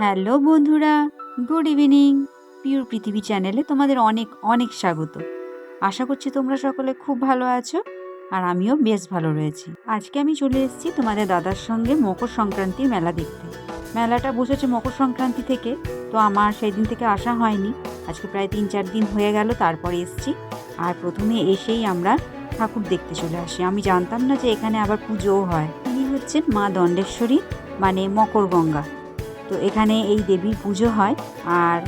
Hello বন্ধুরা, good evening. Pure পৃথিবী চ্যানেলে তোমাদের অনেক অনেক স্বাগত। আশা করছি তোমরা সকলে খুব ভালো আছো আর আমিও বেশ ভালো রয়েছি। আজকে আমি চলে এসেছি তোমাদের দাদার সঙ্গে মকর সংক্রান্তির মেলা দেখতে। মেলাটা বসেছে মকর সংক্রান্তি থেকে, তো আমার সেই দিন থেকে আসা হয়নি। আজকে প্রায় তিন চার দিন হয়ে গেল, তারপরে এসেছি। আর প্রথমে এসেই আমরা ঠাকুর দেখতে চলে আসি। আমি জানতাম না যে এখানে আবার পুজোও হয়। তিনি হচ্ছেন মা দণ্ডেশ্বরী মানে মকর গঙ্গা। তো এখানে এই দেবীর পুজো হয় আর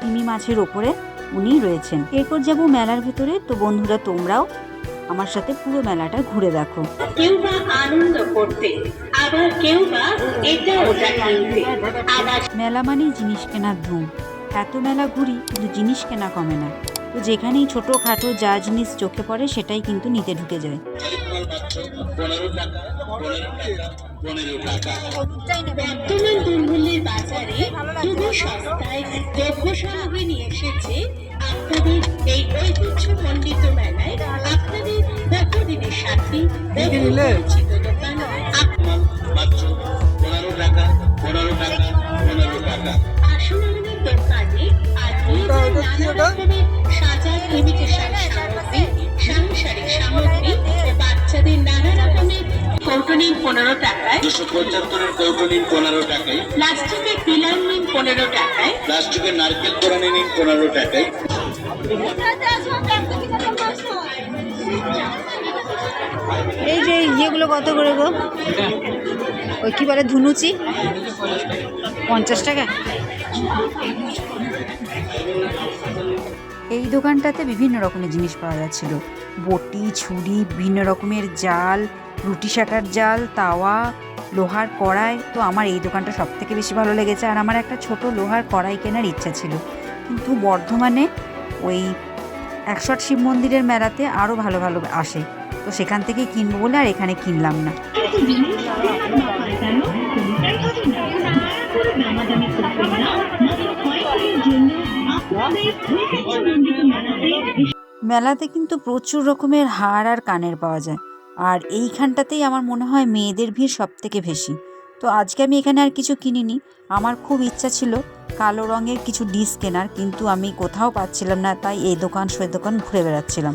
তিমি মাছের ওপরে উনি রয়েছেন। এরপর যাব মেলার ভিতরে। তো বন্ধুরা তোমরাও আমার সাথে পুরো মেলাটা ঘুরে দেখো। কেউ বা আনন্দ করতে আবার কেউ বা এটা ওটা কিনতে। মেলা মানে জিনিস কেনার ধুম। এত মেলা ঘুরি কিন্তু জিনিস কেনা কমে না। তো যেখানেই ছোটোখাটো যা জিনিস চোখে পড়ে সেটাই কিন্তু নিতে ঢুকে যায়। বর্তমান দুর্মূল্যের বাজারে খুবই সস্তায় দ্রব্য সামগ্রী নিয়ে এসেছে আপনাদের এই ঐতিহ্যমণ্ডিত মেলায় আপনাদের সাথী বহু পরিচিত দোকান মাত্র পনেরো টাকা পনেরো টাকা পনেরো টাকা আসুন আমাদের দোকানে নানা রকমের সাজার ইমিটেশন সামগ্রী সাংসারিক সামগ্রী ও বাচ্চাদের নানা রকমের কৌটো পনেরো টাকায় দুশো পঁচাত্তরের কৌটো পনেরো টাকায় প্লাস্টিকের পিলার নিন পনেরো টাকায় প্লাস্টিকের নারকেল নিন পনেরো টাকায়। এই যে ইয়েগুলো কত করে গো? ওই কি বলে ধুনুচি? পঞ্চাশ টাকা? এই দোকানটাতে বিভিন্ন রকমের জিনিস পাওয়া যাচ্ছিল। বটি, ছুরি, বিভিন্ন রকমের জাল, রুটি শাকার জাল, তাওয়া, লোহার কড়াই। তো আমার এই দোকানটা সব থেকে বেশি ভালো লেগেছে আর আমার একটা ছোট লোহার কড়াই কেনার ইচ্ছা ছিল। কিন্তু বর্ধমানে ওই একশো শিব মন্দিরের মেলাতে আরও ভালো ভালো আসে। তো সেখান থেকেই কিনবো বলে আর এখানে কিনলাম না। মেলাতে কিন্তু প্রচুর রকমের হার আর কানের পাওয়া যায়। আর এইখানটাতেই আমার মনে হয় মেয়েদের ভিড় সব থেকে বেশি। তো আজকে আমি এখানে আর কিছু কিনিনি। আমার খুব ইচ্ছা ছিল কালো রঙের কিছু ডিস কেনার, কিন্তু আমি কোথাও পাচ্ছিলাম না, তাই এই দোকান সে দোকান ঘুরে বেড়াচ্ছিলাম।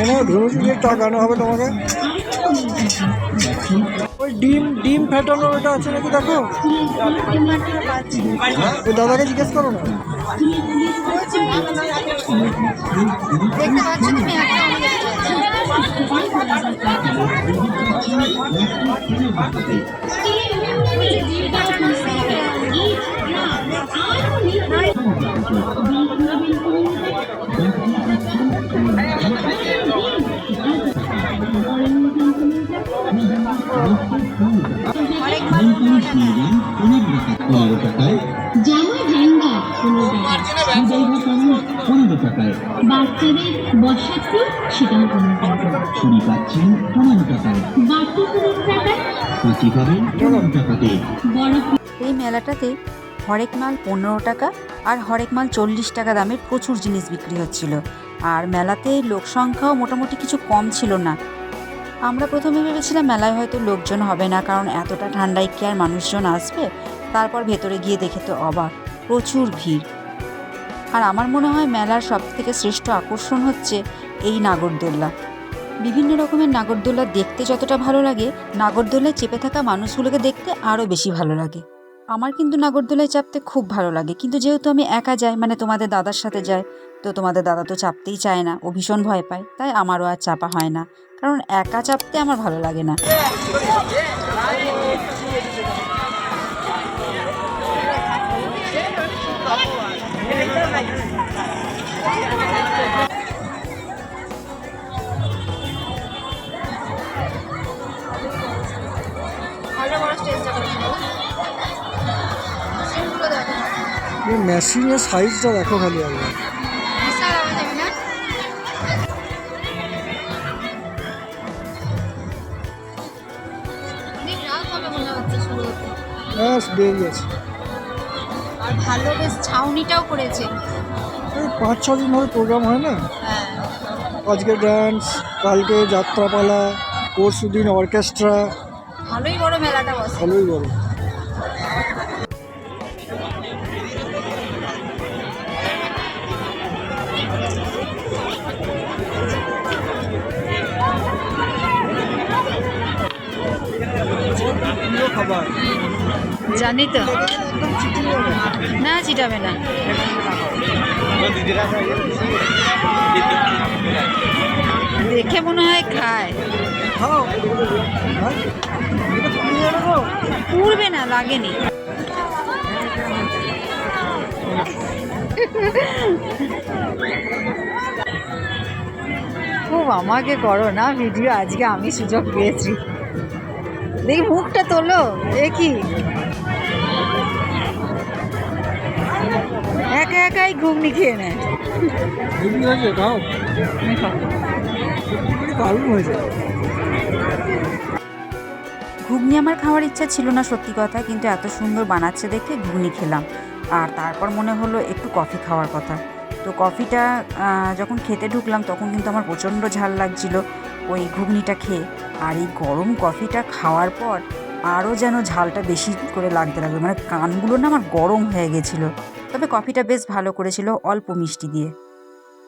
এনে ধুনুচি দিয়ে টাকানো হবে তোমাকে। ওই ডিম ডিম ফেটানোর ওটা আছে নাকি দেখো? ওই দাদাকে জিজ্ঞেস করো না। পনেরো টাকায়। জামা হ্যাঙ্গার পনেরো টাকা। মোবাইল বাঁচানো পনেরো। টাকায়। বাচ্চাদের বসার সিট সেটাও পনেরো টাকা। ছুরি পাচ্ছেন পনেরো টাকায়। বাটি পনেরো টাকা কুচি পাবেন পনেরো টাকাতে। বড় এই মেলাটাতে হরেক মাল পনেরো টাকা আর হরেক মাল চল্লিশ টাকা দামের প্রচুর জিনিস বিক্রি হচ্ছিল। আর মেলাতে লোক সংখ্যাও মোটামুটি কিছু কম ছিল না। আমরা প্রথমে ভেবেছিলাম মেলায় হয়তো লোকজন হবে না কারণ এতটা ঠান্ডায় কি আর মানুষজন আসবে? তারপর ভেতরে গিয়ে দেখে তো অবাক, প্রচুর ভিড়। আর আমার মনে হয় মেলার সব থেকে শ্রেষ্ঠ আকর্ষণ হচ্ছে এই নাগরদোল্লা। বিভিন্ন রকমের নাগরদোল্লা দেখতে যতটা ভালো লাগে নাগরদোলায় চেপে থাকা মানুষগুলোকে দেখতে আরও বেশি ভালো লাগে। আমার কিন্তু নাগরদোলায় চাপতে খুব ভালো লাগে, কিন্তু যেহেতু আমি একা যাই মানে তোমাদের দাদার সাথে যাই, তো তোমাদের দাদা তো চাপতেই চায় না, ও ভীষণ ভয় পায়, তাই আমারও আর চাপা হয় না। কারণ একা চাপতে আমার ভালো লাগে না। মেশিনের সাইজটা দেখো খালি একবার। ব্যাস বেরিয়েছে আর ভালো বেশ ছাউনিটাও করেছে। পাঁচ ছ দিন ধরে প্রোগ্রাম হয় না? হ্যাঁ। আজকে ডান্স কালকে যাত্রাপালা পরশু দিন অর্কেস্ট্রা ভালোই বড় মেলাটা বসে। ভালোই বড়। খাবার? জানি তো। না, চিটাবে না। দেখে মনে হয় খায়। পুড়বে না, লাগেনি। খুব আমাকে করো না, ভিডিও আজকে আমি সুযোগ পেয়েছি। দেখি মুখটা তোলো দেখি একা একাই ঘুগনি খেয়ে নেয়। ঘুগনি হয়েছে? খাও। তুমি খাও। ঘুগনি দারুণ হয়েছে। ঘুগনি আমার খাওয়ার ইচ্ছা ছিল না সত্যি কথা কিন্তু এত সুন্দর বানাচ্ছে দেখে ঘুগনি খেলাম। আর তারপর মনে হলো একটু কফি খাওয়ার কথা। তো কফিটা যখন খেতে ঢুকলাম তখন কিন্তু আমার প্রচণ্ড ঝাল লাগছিল ওই ঘুগনিটা খেয়ে। আর এই গরম কফিটা খাওয়ার পর আরও যেন ঝালটা বেশি করে লাগতে লাগল। মানে কানগুলো না আমার গরম হয়ে গেছিল। তবে কফিটা বেশ ভালো করেছিল অল্প মিষ্টি দিয়ে।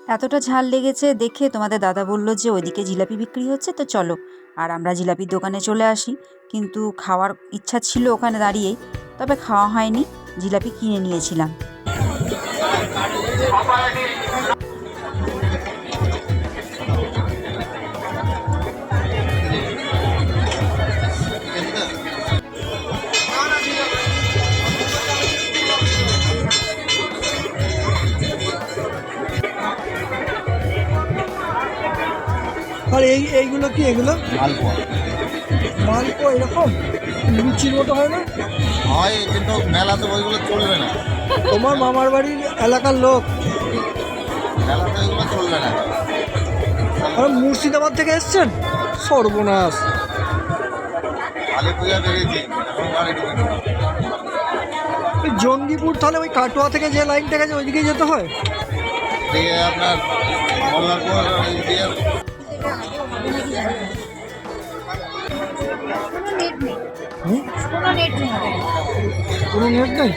এতটা ঝাল লেগেছে দেখে তোমাদের দাদা বলল যে ওইদিকে জিলাপি বিক্রি হচ্ছে, তো চলো। আর আমরা জিলাপির দোকানে চলে আসি। কিন্তু খাওয়ার ইচ্ছা ছিল ওখানে দাঁড়িয়েই তবে খাওয়া হয়নি। জিলাপি কিনে নিয়েছিলাম। আর এই এইগুলো কি এগুলো? মালপোয়া। মালপো এরকম? লুচির মতো হয় না? হয় কিন্তু মেলাতে ওইগুলো চলবে না। তোমার মামার বাড়ির এলাকার লোক। মেলাতে ওইগুলো চলবে না। আর মুর্শিদাবাদ থেকে এসছেন? সর্বনাশ। কালী পূজা বেরিয়েছি জঙ্গিপুর তাহলে ওই কাটোয়া থেকে যে লাইনটা গেছে ওইদিকে যেতে হয়? হুম? কোনো নেট নেই?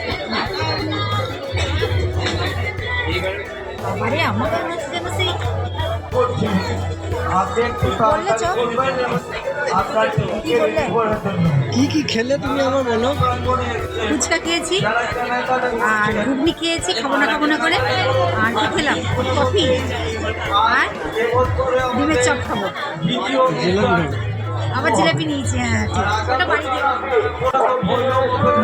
কি কি খেলে তুমি আমার বলো? ফুচকা খেয়েছি আর ঘুগনি খেয়েছি খাব না খাব না করে আর কি খেলাম? কফি? আর ডিমের চপ খাব। আবার জিলাপি নিয়েছি হ্যাঁ ওটা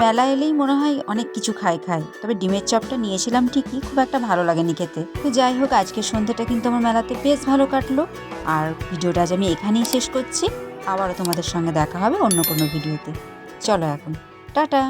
মেলা এলেই মনে হয় অনেক কিছু খাই খাই, তবে ডিমের চপটা নিয়েছিলাম ঠিকই, খুব একটা ভালো লাগেনি খেতে। তো যাই হোক, আজকে সন্ধ্যাটা কিন্তু আমার মেলাতে বেশ ভালো কাটলো। আর ভিডিওটা আজ আমি এখানেই শেষ করছি। আবারও তোমাদের সঙ্গে দেখা হবে অন্য কোনো ভিডিওতে। চলো এখন, টাটা।